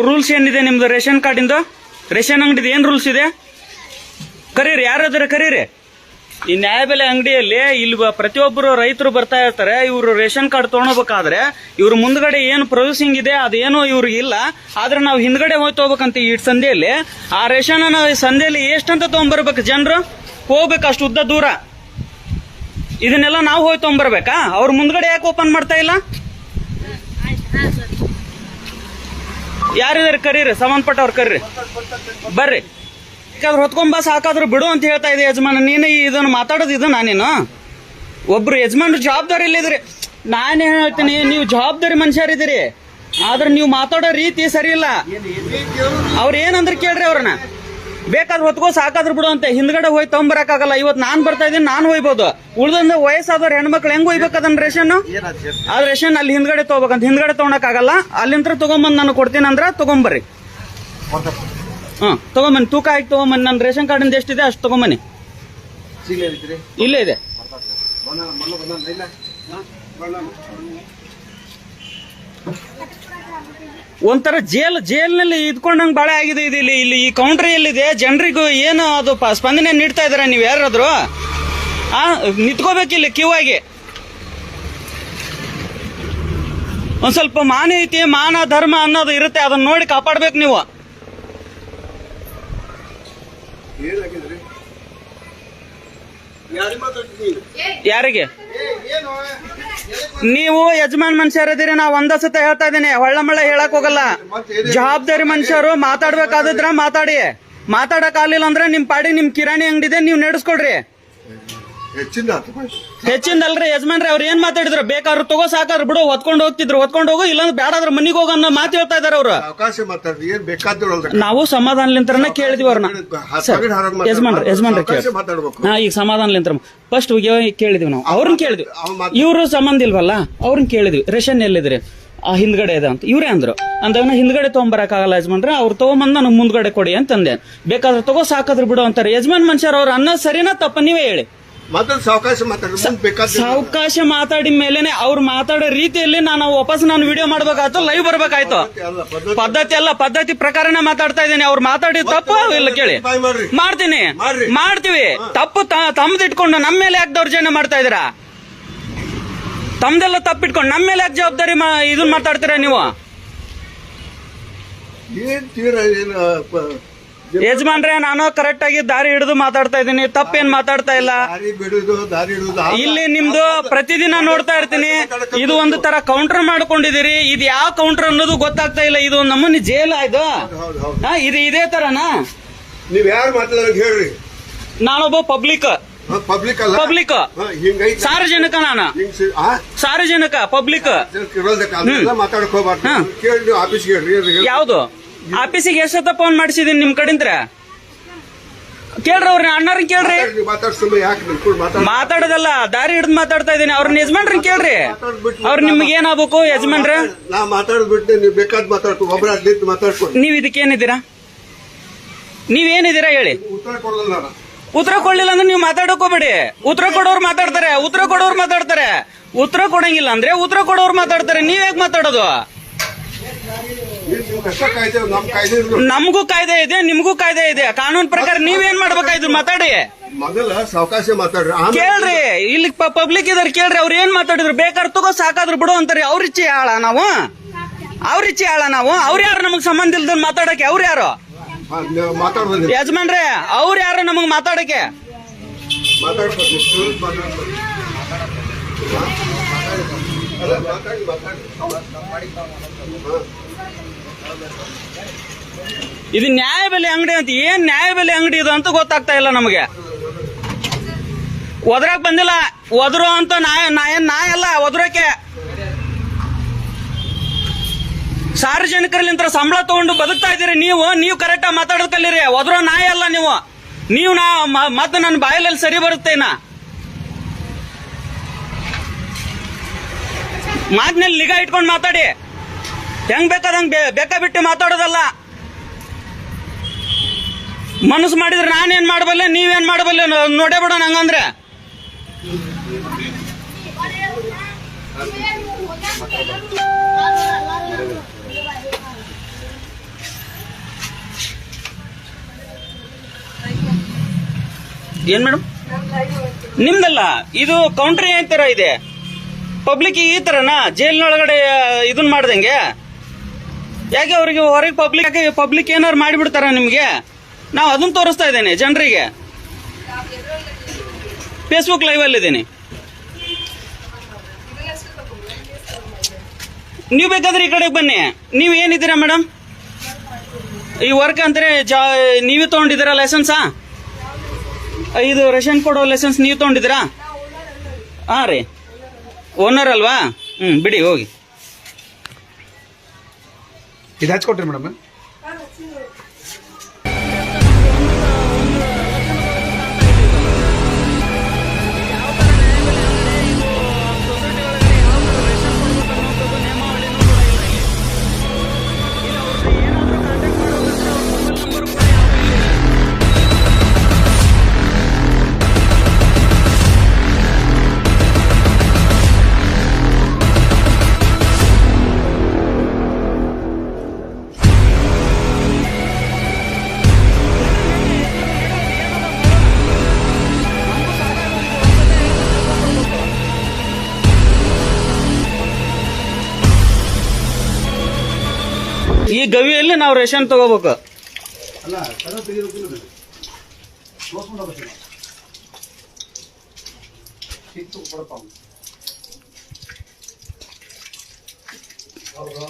Rules ಏನಿದೆ ನಿಮ್ದು? Ration ಕಾರ್ಡಿಂದು? ರೇಷನ್ ಅಂಗಡಿದು ಏನ್ ರೂಲ್ಸ್ ಇದೆ? ಕರೀರಿ, ಯಾರಾದ್ರೆ ಕರೀರಿ. ಈ ನ್ಯಾಯಬೆಲೆ ಅಂಗಡಿಯಲ್ಲಿ ಇಲ್ಲಿ ಪ್ರತಿಯೊಬ್ಬರು ರೈತರು ಬರ್ತಾ ಇರ್ತಾರೆ. ಇವರು ರೇಷನ್ ಕಾರ್ಡ್ ತೊಗೊಳ್ಬೇಕಾದ್ರೆ ಇವ್ರ ಮುಂದ್ಗಡೆ ಏನು ಪ್ರೊಸೆಸಿಂಗ್ ಇದೆ, ಅದೇನು ಇವ್ರಿಗೆ ಇಲ್ಲ. ಆದ್ರೆ ನಾವು ಹಿಂದ್ಗಡೆ ಹೋಗಿ ತಗೋಬೇಕಂತ ಈ ಸಂಧೆಯಲ್ಲಿ ಆ ರೇಷನ್ ಸಂಧೆಯಲ್ಲಿ ಎಷ್ಟಂತ ತಗೊಂಡ್ಬರ್ಬೇಕು ಜನರು? ಹೋಗ್ಬೇಕು ಅಷ್ಟು ಉದ್ದ ದೂರ. ಇದನ್ನೆಲ್ಲ ನಾವು ಹೋಗಿ ತಗೊಂಡ್ಬರ್ಬೇಕಾ ಅವ್ರ ಮುಂದ್ಗಡೆ ಯಾಕೆ ಓಪನ್ ಮಾಡ್ತಾ ಇಲ್ಲ? ಯಾರಿದಾರೆ ಕರೀರಿ? ಸಂಬಂಧಪಟ್ಟವ್ರು ಕರೀರಿ. ಬರ್ರಿ. ಯಾಕಂದ್ರೆ ಹೊತ್ಕೊಂಬ ಸಾಕಾದ್ರು ಬಿಡು ಅಂತ ಹೇಳ್ತಾ ಇದೆ ಯಜಮಾನ. ನೀನು ಇದನ್ನ ಮಾತಾಡೋದು ಇದು ನಾನೇನು ಒಬ್ರು ಯಜಮಾನ್ರು ಜವಾಬ್ದಾರಿ ಇಲ್ಲಿದ್ರಿ ನಾನೇ ಹೇಳ್ತೀನಿ, ನೀವು ಜವಾಬ್ದಾರಿ ಮನುಷ್ಯರಿದ್ದೀರಿ. ಆದ್ರೆ ನೀವು ಮಾತಾಡೋ ರೀತಿ ಸರಿ ಇಲ್ಲ. ಅವ್ರು ಏನಂದ್ರೆ ಕೇಳ್ರಿ ಅವ್ರನ್ನ. ಬೇಕಾದ್ರೆ ಹೊತ್ಕೋ, ಸಾಕಾದ್ರು ಬಿಡು ಅಂತ ಹಿಂದ್ಗಡೆ ಹೋಗಿ ತಗೊಂಬರಕ್ಕಾಗಲ್ಲ ಇವತ್ತು ನಾನು ಬರ್ತಾ ಇದ್ದೀನಿ, ನಾನು ಹೋಯ್ಬೋದು. ಉಳ್ದಂದ್ರೆ ವಯಸ್ಸಾದವ್ರು ಹೆಣ್ಮಕ್ಳು ಹೆಂಗ್ ಹೋಯ್ಬೇಕು ಅದನ್ನ ರೇಷನ್ ಆ ರೇಷನ್ ಅಲ್ಲಿ ಹಿಂದ್ಗಡೆ ತಗೋಬೇಕಂತ. ಹಿಂದ್ಗಡೆ ಆಗಲ್ಲ ಅಲ್ಲಿಂದ ತಗೊಂಬಂದ್ ನಾನು ಕೊಡ್ತೀನಿ ಅಂದ್ರೆ ತಗೊಂಬರ್ರಿ. ಹಾಂ ತೊಗೊಂಬನ್ನಿ. ತೂಕ ಆಯ್ತು ತೊಗೊಂಬನ್ನಿ. ನನ್ನ ರೇಷನ್ ಕಾರ್ಡಿಂದ ಎಷ್ಟಿದೆ ಅಷ್ಟು ತಗೊಂಬನ್ನಿ. ಇಲ್ಲೇ ಇದೆ. ಒಂಥರ ಜೇಲ್, ಜೇಲ್ನಲ್ಲಿ ಇದ್ಕೊಂಡಂಗೆ ಬಾಳೆ ಆಗಿದೆ ಇದು ಇಲ್ಲಿ ಇಲ್ಲಿ ಈ ಕೌಂಟ್ರಿ ಎಲ್ಲಿದೆ? ಜನರಿಗೂ ಏನು ಅದು ಪ- ಸ್ಪಂದನೆ ನೀಡ್ತಾ ಇದ್ದಾರೆ ನೀವು ಯಾರಾದರೂ? ಆ ನಿಂತ್ಕೋಬೇಕಿಲ್ಲಿ ಕ್ಯೂ ಆಗಿ. ಒಂದು ಸ್ವಲ್ಪ ಮಾನವೀಯತೆ ಮಾನ, ಧರ್ಮ ಅನ್ನೋದು ಇರುತ್ತೆ, ಅದನ್ನ ನೋಡಿ ಕಾಪಾಡ್ಬೇಕು ನೀವು. ಯಾರಿಗೆ? ನೀವು ಯಜಮಾನ್ ಮನುಷ್ಯರದಿರಿ ನಾವು ಒಂದ ಸತ ಹೇಳ್ತಾ ಇದೀನಿ ಹೊಳ್ಳ ಮಳ್ಳ ಹೇಳಕ್ ಹೋಗಲ್ಲ. ಜವಾಬ್ದಾರಿ ಮನುಷ್ಯರು ಮಾತಾಡ್ಬೇಕಾದ್ರ ಮಾತಾಡಿ. ಮಾತಾಡಕ್ ಆಗ್ಲಿಲ್ಲ ಅಂದ್ರೆ ನಿಮ್ ಪಾಡಿ, ನಿಮ್ ಕಿರಾಣಿ ಅಂಗಡಿ ಇದೆ, ನೀವು ನಡೆಸ್ಕೊಡ್ರಿ ಹೆಚ್ಚಿಂದ ಹೆಚ್ಚಿಂದಲ್ರಿ ಯಜಮಾನ್ರಿ ಅವ್ರ ಏನ್ ಮಾತಾಡಿದ್ರು? ಬೇಕಾದ್ರು ತಗೋ ಸಾಕಾದ್ರು ಬಿಡು ಹೊತ್ಕೊಂಡು ಹೋಗ್ತಿದ್ರು ಹೊತ್ಕೊಂಡು ಹೋಗು ಇಲ್ಲಾಂದ್ರೆ ಬೇಡಾದ್ರ ಮನಿಗೆ ಹೋಗ ಅನ್ನೋ ಮಾತು ಹೇಳ್ತಾ ಇದಾರೆ ಅವ್ರ. ಅವಕಾಶ ಮಾತಾಡ್ರಿ ಏನ್ ಬೇಕಾದ್ರು ನಾವು ಸಮಾಧಾನಲಿಂತ್ರನ ಕೇಳಿದ್ವಿ ಅವ್ರನ್ನ ಯಜಮಾನ್ರಿ ಯಜಮಾನ್ರಿ ಹಾ ಈಗ ಸಮಾಧಾನಲಿಂತ್ರ. ಫಸ್ಟ್ ಕೇಳಿದ್ವಿ ನಾವು. ಅವ್ರನ್ನ ಕೇಳಿದ್ವಿ. ಇವ್ರು ಇವರು ಸಂಬಂಧ ಇಲ್ವಲ್ಲ? ಅವ್ರನ್ನ ಕೇಳಿದ್ವಿ. ರೇಷನ್ ಎಲ್ಲಿದ್ರಿ? ಆ ಹಿಂದ್ಗಡೆ ಇದೆ ಅಂತ. ಇವರೇ ಅಂದ್ರು. ಅಂದವನ ಹಿಂದ್ಗಡೆ ತಗೊಂಬರಕ್ಕಾಗಲ್ಲ ಯಜಮಾನ್ರೆ ಅವ್ರು ತಗೊಂಬಂದ ನನಗೆ ಮುಂದ್ಗಡೆ ಕೊಡಿ ಅಂತಂದೆ. ಬೇಕಾದ್ರೆ ತಗೋ ಸಾಕಾದ್ರು ಬಿಡು ಅಂತಾರೆ. ಯಜಮಾನ್ ಮನುಷ್ಯರು ಅವ್ರ ಅನ್ನ ಸರಿನಾ ತಪ್ಪ? ನೀವೇ ಹೇಳಿ. ಸಾವಕಾಶ ಮಾತಾಡ್ರಿ ಮುಂದ್ ಬೇಕಾದ್ರೆ ಸಾವಕಾಶ ಮಾತಾಡಿದ ಮೇಲೆನೆ ಅವ್ರು ಮಾತಾಡೋ ರೀತಿಯಲ್ಲಿ ನಾನು ವಾಪಸ್ ನಾನು ವಿಡಿಯೋ ಮಾಡ್ಬೇಕಾಯ್ತು ಲೈವ್ ಬರ್ಬೇಕಾಯ್ತು. ಪದ್ಧತಿ ಅಲ್ಲ ಪದ್ಧತಿ. ಪ್ರಕಾರನೇ ಮಾತಾಡ್ತಾ ಇದ್ದೀನಿ. ಅವ್ರು ಮಾತಾಡಿದ ತಪ್ಪು ಇಲ್ಲ ಕೇಳಿ. ಮಾಡ್ತೀನಿ. ಮಾಡ್ತೀವಿ. ತಪ್ಪು ತಮ್ದಿಟ್ಕೊಂಡು ನಮ್ಮ ಮೇಲೆ ಯಾಕೆ ದೌರ್ಜನ್ಯ ಮಾಡ್ತಾ ಇದೀರಾ ತಮ್ದೆಲ್ಲ ತಪ್ಪಿಟ್ಕೊಂಡು ನಮ್ಮ ಮೇಲೆ ಯಾಕೆ ಜವಾಬ್ದಾರಿ ಇದನ್ನ ಮಾತಾಡ್ತೀರಾ ನೀವು? ಏನ್ ತೀರ ಏನ್ ಯಜಮಾನ್ರೆ ನಾನು ಕರೆಕ್ಟ್ ಆಗಿ ದಾರಿ ಹಿಡಿದು ಮಾತಾಡ್ತಾ ಇದ್ದೀನಿ. ತಪ್ಪೇನ್ ಮಾತಾಡ್ತಾ ಇಲ್ಲ. ಇಲ್ಲಿ ನಿಮ್ದು ಪ್ರತಿದಿನ ನೋಡ್ತಾ ಇರ್ತೀನಿ. ಇದು ಒಂದು ತರ ಕೌಂಟರ್ ಮಾಡ್ಕೊಂಡಿದ್ದೀರಿ. ಇದು ಯಾವ ಕೌಂಟರ್ ಅನ್ನೋದು ಗೊತ್ತಾಗ್ತಾ ಇಲ್ಲ. ಇದು ನಮ್ಮನ್ನ ಜೈಲ್ ಆಯ್ತು ಇದು ಇದೇ ತರನಾ? ನೀವ್ ಯಾರು ಮಾತಾಡೋದು ಹೇಳ್ರಿ. ನಾನೊಬ್ಬ ಪಬ್ಲಿಕ್ ಪಬ್ಲಿಕ್ ಪಬ್ಲಿಕ್ ಸಾರ್ವಜನಿಕ ನಾನು? ಸಾರ್ವಜನಿಕ ಪಬ್ಲಿಕ್ ಮಾತಾಡಕ್ ಹೋಗ್ಬಾರ್ದು. ಯಾವ್ದು? ಆಫೀಸಿಗೆ ಎಷ್ಟೊತ್ತ ಫೋನ್ ಮಾಡಿಸಿದೀನಿ ನಿಮ್ ಕಡಿಂದ್ರ? ಕೇಳ್ರಿ. ಅವ್ರ ಅಣ್ಣಾರನ್ ಕೇಳ್ರಿ ಮಾತಾಡೋದಲ್ಲ ದಾರಿ ಹಿಡಿದು ಮಾತಾಡ್ತಾ ಇದೀನಿ. ಅವ್ರನ್ನ ಯಜಮಾನ್ರಿ ಕೇಳ್ರಿ. ಅವ್ರ ನಿಮ್ಗೆ ಏನಾಗ್ಬೇಕು ಯಜಮಾನ್ರ? ನಾ ಮಾತಾಡೋದ್ ಬಿಟ್ಟು ನೀವು ಬೇಕಾದ್ ಮಾತಾಡ್ಕೊ ಒಬ್ಬರ ನಿಂತು ಮಾತಾಡ್ಕೊಂಡು ನೀವ್ ಇದಕ್ಕೇನಿದ್ದೀರಾ ನೀವೇನಿದ್ದೀರಾ ಹೇಳಿ? ಉತ್ತರ ಕೊಡಲ್ಲ ನಾನು. ಉತ್ತರ ಕೊಡ್ಲಿಲ್ಲ ಅಂದ್ರೆ ನೀವು ಮಾತಾಡಕೋಬೇಡಿ ಉತ್ತರ ಕೊಡೋರು ಮಾತಾಡ್ತಾರೆ ಉತ್ತರ ಕೊಡೋರು ಮಾತಾಡ್ತಾರೆ. ಉತ್ತರ ಕೊಡಂಗಿಲ್ಲ ಅಂದ್ರೆ ಉತ್ತರ ಕೊಡೋರು ಮಾತಾಡ್ತಾರೆ. ನೀವ್ ಹೇಗ್ ಮಾತಾಡೋದು ಏನ್ ನಿಮ್ ಕಷ್ಟ ಕಾಯ್ದೆ ನಮ್ ಕಾಯ್ದೆ ಇರೋದು. ನಮಗೂ ಕಾಯ್ದೆ ಇದೆ ನಿಮಗೂ ಕಾಯ್ದೆ ಇದೆ. ಕಾನೂನು ಪ್ರಕಾರ ನೀವೇನ್ ಮಾಡ್ಬೇಕಾಯ್ತು ಮಾತಾಡಿ? ಮೊದಲ ಸಾವಕಾಶ ಮಾತಾಡ್ರಿ. ಕೇಳ್ರಿ ಇಲ್ಲಿ ಪಬ್ಲಿಕ್ ಇದಾರೆ ಕೇಳ್ರಿ ಅವ್ರು ಏನ್ ಮಾತಾಡಿದ್ರು? ಬೇಕಾದ್ರೆ ತಗೋ ಸಾಕಾದ್ರು ಬಿಡು ಅಂತಾರೆ. ಅವ್ರ ಇಚ್ಛೆ ಆಳ ನಾವು? ಅವ್ರ ಇಚ್ಛೆ ಆಳ ನಾವು? ಅವ್ರ ಯಾರು ನಮಗ್ ಸಂಬಂಧ ಇಲ್ದ ಮಾತಾಡಕ್ಕೆ? ಅವ್ರ ಯಾರು? ಯಜಮಾನ್ರಿ ಅವ್ರು ಮಾತಾಡೋದು ಯಜಮಾನ್ರೆ ಅವ್ರ ಯಾರು ನಮಗ್ ಮಾತಾಡಕ್ಕೆ? ಮಾತಾಡ್ಬೋದು. ಇದು ನ್ಯಾಯಬೆಲೆ ಅಂಗಡಿ ಅಂತ, ಏನ್ ನ್ಯಾಯಬೆಲೆ ಅಂಗಡಿ ಇದು ಅಂತ ಗೊತ್ತಾಗ್ತಾ ಇಲ್ಲ ನಮಗೆ. ಒದ್ರಾಕ್ ಬಂದಿಲ್ಲ, ಒದ್ರು ಅಂತ ನಾಯ ನಾಯ ನಾಯ ಅಲ್ಲ ಒದ್ರಕ್ಕೆ ಸಾರ್ವಜನಿಕರಲ್ಲಿಂತ ಸಂಬಳ ತಗೊಂಡು ಬದುಕ್ತಾ ಇದ್ದೀರಿ ನೀವು ನೀವು ಕರೆಕ್ಟ್ ಆಗಿ ಕಲೀರಿ ಒದ್ರೋ ನಾಯ ಅಲ್ಲ ನೀವು. ನೀವು ನಾ ಮತ್ತೆ ನನ್ನ ಬಾಯಲಲ್ಲಿ ಸರಿ ಬರುತ್ತೆ ನಾ ಮಾತಿನಲ್ಲಿ ನಿಗಾ ಇಟ್ಕೊಂಡು ಮಾತಾಡಿ. ಹೆಂಗ್ ಬೇಕಾದಂಗೆ ಬೇಕಾ ಬಿಟ್ಟು ಮಾತಾಡೋದಲ್ಲ? ಮನಸ್ಸು ಮಾಡಿದ್ರೆ ನಾನೇನ್ ಮಾಡಬಲ್ಲೆ, ನೀವೇನ್ ಮಾಡಬಲ್ಲೆ ನೋಡೇ ಬಿಡೋಣ ಹಂಗಂದ್ರೆ ಏನ್ ಮೇಡಮ್? ನಿಮ್ದಲ್ಲ? ಇದು ಕೌಂಟ್ರಿ ಏನ್ ತರ ಇದೆ? ಪಬ್ಲಿಕ್ ಈ ತರನಾ? ಜೈಲ್ನೊಳಗಡೆ ಇದನ್ ಮಾಡ್ದಂಗೆ? ಯಾಕೆ ಅವ್ರಿಗೆ ಹೊರಗೆ ಪಬ್ಲಿಕ್ ಯಾಕೆ ಪಬ್ಲಿಕ್ ಏನಾರು ಮಾಡಿಬಿಡ್ತಾರ ನಿಮಗೆ? ನಾವು ಅದನ್ನು ತೋರಿಸ್ತಾ ಇದ್ದೇನೆ ಜನರಿಗೆ. ಫೇಸ್ಬುಕ್ ಲೈವ್ ಅಲ್ಲಿ ಇದ್ದೀನಿ. ನೀವು ಬೇಕಾದ್ರೆ ಈ ಕಡೆಗೆ ಬನ್ನಿ. ನೀವು ಏನಿದ್ದೀರಾ ಮೇಡಮ್ ಈ ವರ್ಕ್ ಅಂದ್ರೆ ಜಾ, ನೀವೇ ತಗೊಂಡಿದ್ದೀರಾ ಲೈಸೆನ್ಸಾ ಇದು ರೇಷನ್ ಕೊಡೋ ಲೈಸೆನ್ಸ್ ನೀವು ತಗೊಂಡಿದ್ದೀರಾ? ಹಾಂ ರೀ. ಓನರ್ ಅಲ್ವಾ? ಹ್ಞೂ ಬಿಡಿ, ಹೋಗಿ. ಇದು ಹಚ್ಕೊಟ್ರಿ ಮೇಡಮ್ ಈ ಗವಿಯಲ್ಲಿ ನಾವು ರೇಷನ್ ತಗೋಬೇಕು. ಹೌದು.